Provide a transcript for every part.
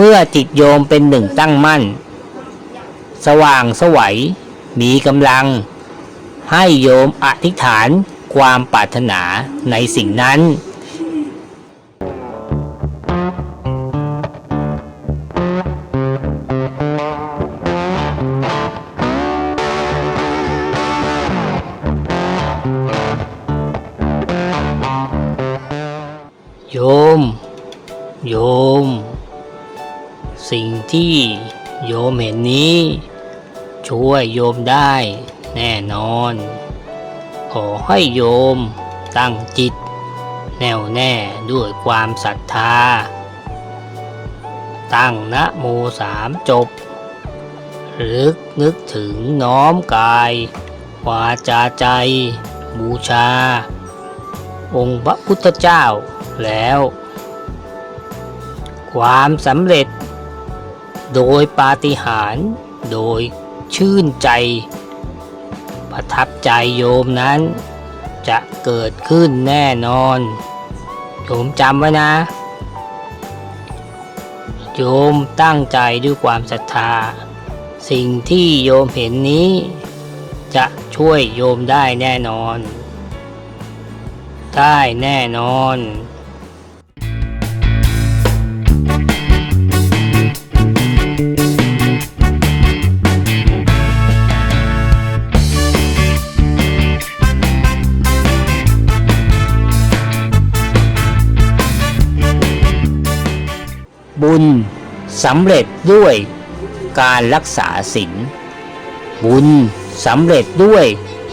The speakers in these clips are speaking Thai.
เมื่อจิตโยมเป็นหนึ่งตั้งมั่น สว่างสวัยมีกำลัง ให้โยมอธิษฐานความปรารถนาในสิ่งนั้นโยม โยม สิ่งที่โยมเห็นนี้ ช่วยโยมได้แน่นอน ขอให้โยมตั้งจิต แน่วแน่ด้วยความศรัทธา ตั้งนะโมสามจบรึกนึกถึงน้อมกายวาจาใจ บูชา องค์พระพุทธเจ้าแล้ว ความสำเร็จ โดยปาฏิหาริย์โดยชื่นใจ ประทับใจโยมนั้น จะเกิดขึ้นแน่นอน โยมจำไว้นะ โยมตั้งใจด้วยความศรัทธา สิ่งที่โยมเห็นนี้ จะช่วยโยมได้แน่นอน ได้แน่นอน บุญสำเร็จด้วยการรักษาศีลบุญสำเร็จด้วย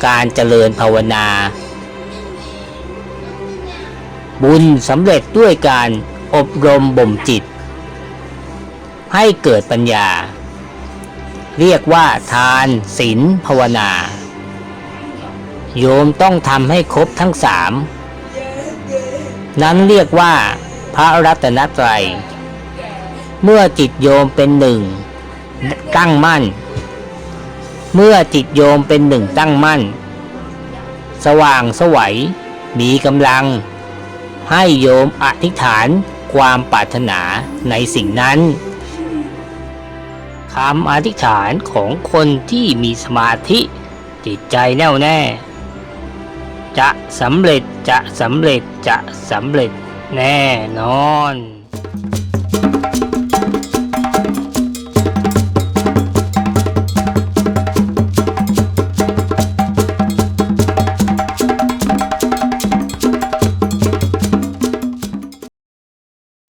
การเจริญภาวนา บุญสำเร็จด้วยการอบรมบ่มจิต ให้เกิดปัญญา เรียกว่าทานศีลภาวนา โยมต้องทำให้ครบทั้งสาม นั้นเรียกว่าพระรัตนตรัย เมื่อจิตโยมเป็นหนึ่งตั้งมั่น เมื่อจิตโยมเป็นหนึ่งตั้งมั่น สว่างสวัยมีกำลัง ให้โยมอธิษฐานความปรารถนาในสิ่งนั้นคำอธิษฐานของคนที่มีสมาธิจิตใจแน่วแน่ จะสำเร็จจะสำเร็จจะสำเร็จแน่นอน